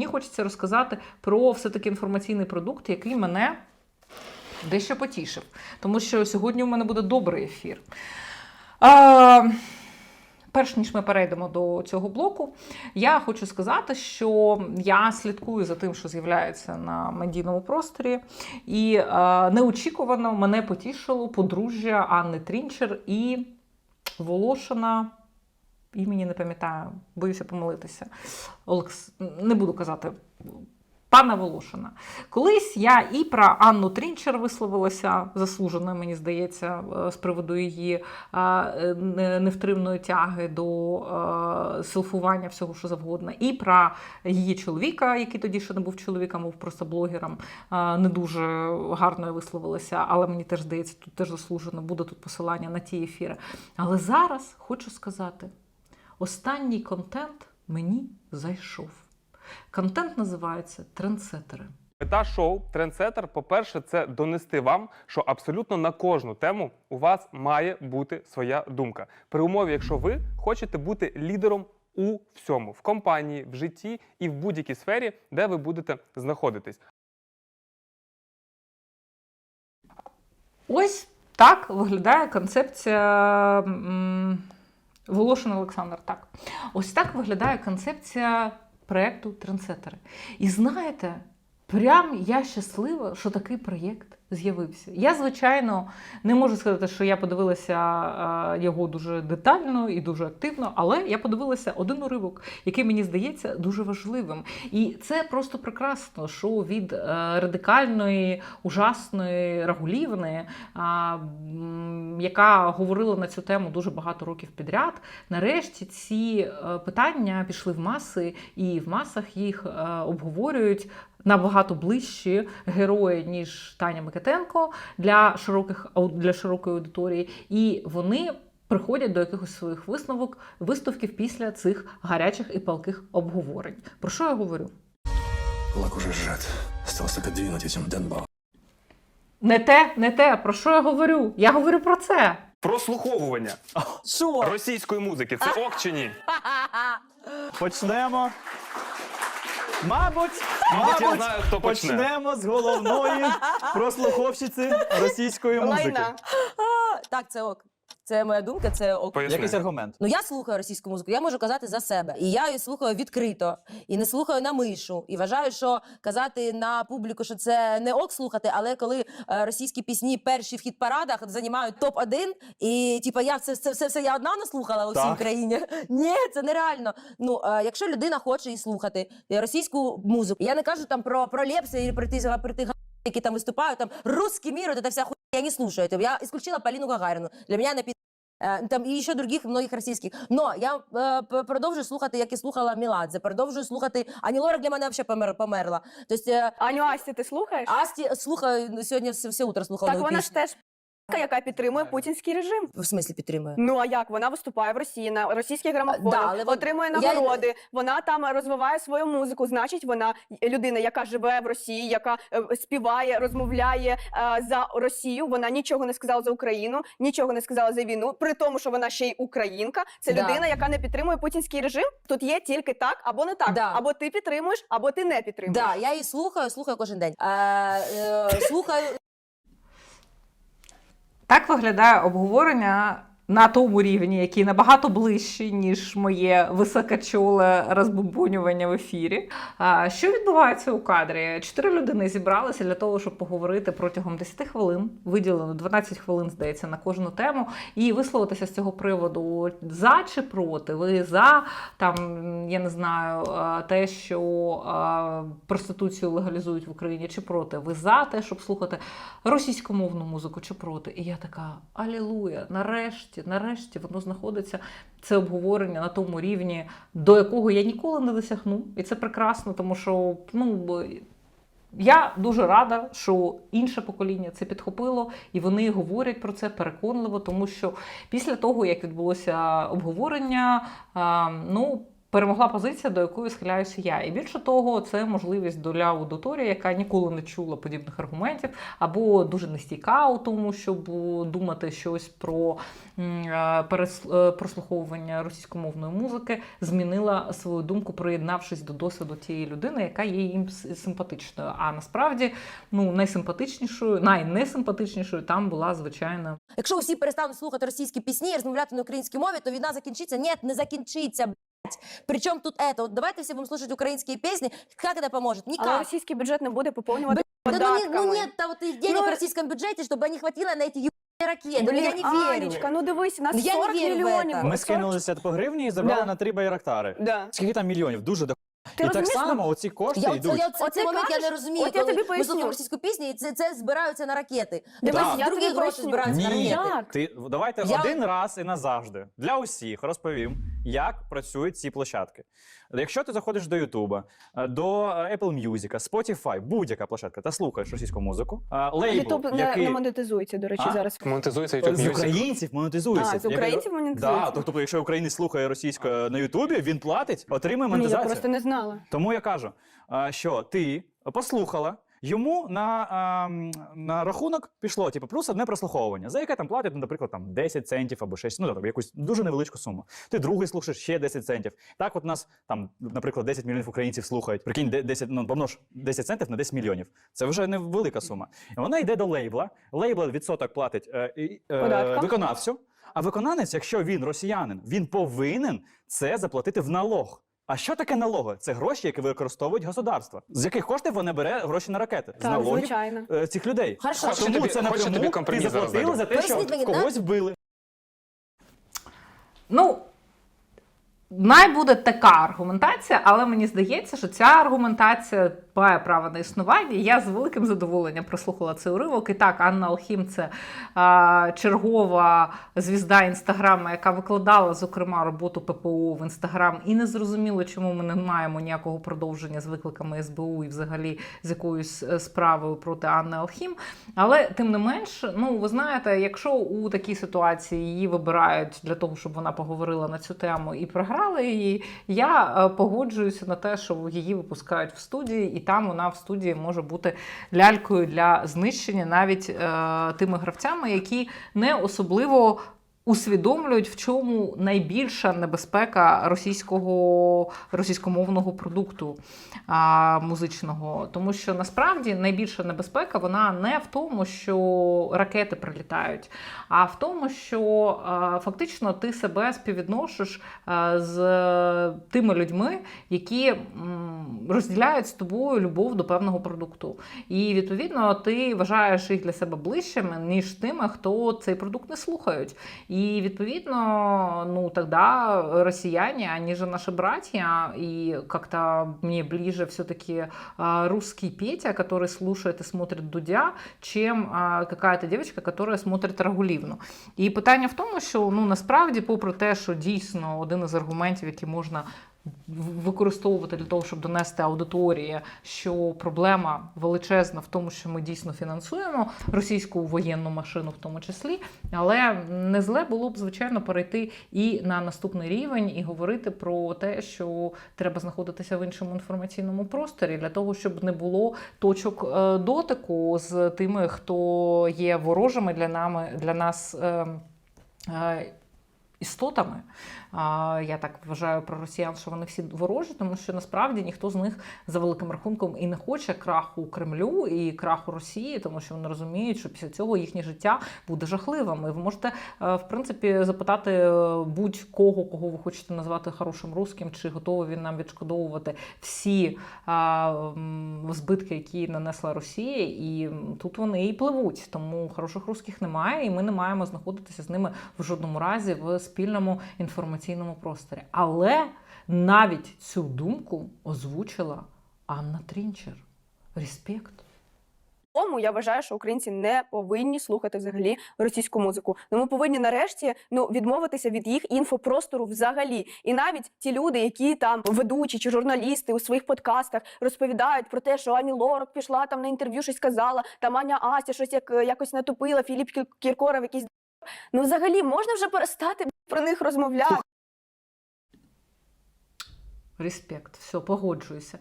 мені хочеться розказати про все-таки інформаційний продукт, який мене дещо потішив. Тому що сьогодні у мене буде добрий ефір. А, Перш ніж ми перейдемо до цього блоку, я хочу сказати, що я слідкую за тим, що з'являється на медійному просторі, і е, неочікувано мене потішило подружжя Анни Трінчер і Волошина. Імені не пам'ятаю, боюся помилитися. Олекс... Не буду казати. Пана Волошина. Колись я і про Анну Трінчер висловилася заслужено, мені здається, е, з приводу її е, невтримної тяги до е, селфування всього, що завгодно, і про її чоловіка, який тоді ще не був чоловіком, був просто блогером. Не дуже гарно я висловилася, але мені теж здається, тут теж заслужено буде тут посилання на ті ефіри. Але зараз хочу сказати: останній контент мені зайшов. Контент називається Трендсетери. Мета шоу Трендсеттер, по-перше, це донести вам, що абсолютно на кожну тему у вас має бути своя думка. При умові, якщо ви хочете бути лідером у всьому, в компанії, в житті і в будь-якій сфері, де ви будете знаходитись. Ось так виглядає концепція Волошин Олександр. Так. Ось так виглядає концепція проєкту Трансетери. І знаєте, прям я щаслива, що такий проєкт з'явився. Я, звичайно, не можу сказати, що я подивилася е, його дуже детально і дуже активно, але я подивилася один уривок, який мені здається дуже важливим. І це просто прекрасно, що від е, радикальної, ужасної Рагулівни, яка говорила на цю тему дуже багато років підряд. Нарешті ці е, питання пішли в маси, і в масах їх е, обговорюють. Набагато ближчі герої, ніж Таня Микитенко для широких для широкої аудиторії, і вони приходять до якихось своїх висновок, висновків після цих гарячих і палких обговорень. Про що я говорю? Кулак уже сжат. Осталось только двинуть этим Денбау. Не те, не те, про що я говорю? Я говорю про це. Прослуховування Що? російської музики це ок чи ні? Почнемо. Мабуть, Мабуть, я знаю, хто почне. почнемо з головної прослуховщиці російської музики. Лайна. Так, це ок. Це моя думка, це ок. Поясни. Якийсь аргумент. Ну я слухаю російську музику, я можу казати за себе. І я її слухаю відкрито, і не слухаю на мишу. І вважаю, що казати на публіку, що це не ок слухати, але коли е, російські пісні перші в хіт-парадах займають топ-1, і типа я це, це все, все я одна наслухала у всій Так. країні. Ні, це нереально. Ну е, якщо людина хоче її слухати е, російську музику, я не кажу там про, про Лепса і про тих, про тих які там виступають, там русский мир, вот эта вся хуйня, я не слушаю этого. Я исключила Полину Гагарину. Для меня она Е, Там і ще других многих російських. Но я е, продовжую слухати, як і слухала Міладзе, продовжую слухати. Ані Лорак для мене взагалі помер, померла. Тобто е, Аню Асті, ти слухаєш? Асті слухаю ну, сьогодні все, все утро слухала. так нову вона ж теж яка підтримує путінський режим. в смислі підтримує. Ну а як вона виступає в Росії на російських Да, але вон- отримує я- нагороди. Вона там розвиває свою музику. Значить, вона людина, яка живе в Росії, яка е, співає, розмовляє е, за Росію. Вона нічого не сказала за Україну, нічого не сказала за війну. При тому, що вона ще й українка. Це Да. людина, яка не підтримує путінський режим. Тут є тільки так або не так. Да. Або ти підтримуєш, або ти не підтримуєш. Да, я її слухаю, слухаю кожен день. Е, е, слухаю Так виглядає обговорення на тому рівні, який набагато ближчий, ніж моє високочоле розбубонювання в ефірі. Що відбувається у кадрі? Чотири людини зібралися для того, щоб поговорити протягом 10 хвилин. Виділено 12 хвилин, здається, на кожну тему, і висловитися з цього приводу за чи проти. Ви за там, я не знаю, те, що проституцію легалізують в Україні, чи проти. Ви за те, щоб слухати російськомовну музику, чи проти. І я така алілуя, нарешті, нарешті воно знаходиться. Це обговорення на тому рівні, до якого я ніколи не досягну. І це прекрасно, тому що ну. Я дуже рада, що інше покоління це підхопило, і вони говорять про це переконливо, тому що після того, як відбулося обговорення, ну. Перемогла позиція, до якої схиляюся я. І більше того, це можливість для аудиторії, яка ніколи не чула подібних аргументів, або дуже нестійка у тому, щоб думати щось про е, е, прослуховування російськомовної музики, змінила свою думку, приєднавшись до досвіду тієї людини, яка є їм симпатичною. А насправді ну найсимпатичнішою, найнесимпатичнішою там була звичайно Якщо усі перестануть слухати російські пісні і розмовляти на українській мові, то війна закінчиться. Ні, не закінчиться. Блядь. Причому тут это? Вот давайте всі будемо слухати українські пісні. Як це допоможе? Але Никак. російський бюджет не буде поповнювати Да ну, не- податками. ну нет того ты денег Ну, в российском бюджете, чтобы не хватило на эти ебаные ракеты. Ну, я не верю. Анечка, ну дивись, у нас Ну, я не 40 вірю в мільйонів. это. Ми 40 скинулися по гривні і забрали Да. на три байрактари. Да. Скільки там мільйонів? Дуже до Ти І так розумієш, само оці кошти Я, оце, йдуть. я оце, Оце цей момент я кажеш? не розумію. От я коли тобі ми поясню. слухаємо російську пісню, і це, це збираються на ракети. Дивись, Дивись, я другі тобі гроші поясню. збираються на Ні, ракети. Як? ти давайте Я- один раз і назавжди для усіх розповім, як працюють ці площадки. Якщо ти заходиш до Ютуба, е, до е, Apple Music, Spotify, будь-яка площадка, та слухаєш російську музику, е, лейбл, Ютуб не, який не монетизується, до речі, А? зараз. Монетизується YouTube з українців монетизується. А, з українців монетизується? Так, тобто, якщо українець слухає російську на Ютубі, він платить, отримує Ні, я просто не знала. Тому я кажу, що ти послухала. Йому на, а, на рахунок пішло типу, плюс одне прослуховування, за яке там платять, ну, наприклад, там 10 центів або 6, ну тобто якусь дуже невеличку суму. Ти другий слухаєш ще 10 центів. Так, от нас там, наприклад, 10 мільйонів українців слухають. Прикинь, де- 10, ну, помнож 10 центів на 10 мільйонів. Це вже невелика сума. І вона йде до лейбла. Лейбл відсоток платить е, е, виконавцю. А виконавець, якщо він росіянин, він повинен це заплатити в налог. А що таке налоги? Це гроші, які використовують государство. З яких коштів вони бере гроші на ракети? з Так, налогів звичайно. е, цих людей. Хорошо. Хочеш Тому тобі- це хочеш напряму тобі ти компроміс зараз даю? за те, що Поясніть мені, когось вбили. Ну, най буде така аргументація, але мені здається, що ця аргументація має право на існування. Я з великим задоволенням прослухала цей уривок. І так, Анна Алхім це а, чергова звізда інстаграма, яка викладала, зокрема, роботу ППО в інстаграм. І не зрозуміло, чому ми не маємо ніякого продовження з викликами СБУ і взагалі з якоюсь е, справою проти Анни Алхім. Але тим не менш, ну ви знаєте, якщо у такій ситуації її вибирають для того, щоб вона поговорила на цю тему і програла її, я е, погоджуюся на те, що її випускають в студії, і там вона в студії може бути лялькою для знищення навіть е, тими гравцями, які не особливо. Усвідомлюють, в чому найбільша небезпека російського російськомовного продукту а, музичного. Тому що насправді найбільша небезпека вона не в тому, що ракети прилітають, а в тому, що а, фактично ти себе співвідносиш а, з тими людьми, які м, розділяють з тобою любов до певного продукту. І відповідно ти вважаєш їх для себе ближчими, ніж тими, хто цей продукт не слухають. И, відповідно, ну, тоді росіяни, вони ж наші братья, і як-то мені ближе все-таки русский Петя, который слушает и смотрит Дудя, чем какая-то девочка, смотрит Рагулівну. І питання в тому, що ну насправді, попри те, що дійсно один із аргументів, які можна використовувати для того, щоб донести аудиторії, що проблема величезна в тому, що ми дійсно фінансуємо російську воєнну машину, в тому числі, але не зле було б звичайно перейти і на наступний рівень, і говорити про те, що треба знаходитися в іншому інформаційному просторі для того, щоб не було точок е, дотику з тими, хто є ворожими для нами для нас. Е, е, Істотами, я так вважаю про росіян, що вони всі ворожі, тому що насправді ніхто з них за великим рахунком і не хоче краху Кремлю і краху Росії, тому що вони розуміють, що після цього їхнє життя буде жахливим. І ви можете е, в принципі запитати е, будь-кого, кого ви хочете назвати хорошим русським, чи готовий він нам відшкодовувати всі збитки, які нанесла Росія, і тут вони і пливуть. Тому хороших русських немає, і ми не маємо знаходитися з ними в жодному разі в спільному інформаційному просторі. Але навіть цю думку озвучила Анна Трінчер. Респект. Тому я вважаю, що українці не повинні слухати взагалі російську музику. Ну ми повинні нарешті ну відмовитися від їх інфопростору взагалі. І навіть ті люди, які там ведучі чи журналісти у своїх подкастах розповідають про те, що Ані Лорак пішла там на інтерв'ю, щось сказала, там Аня Ася щось як якось натупила, Філіп Кір- Кіркоров якийсь. Ну, взагалі, можна вже перестати про них розмовляти. Респект, все, погоджуюся.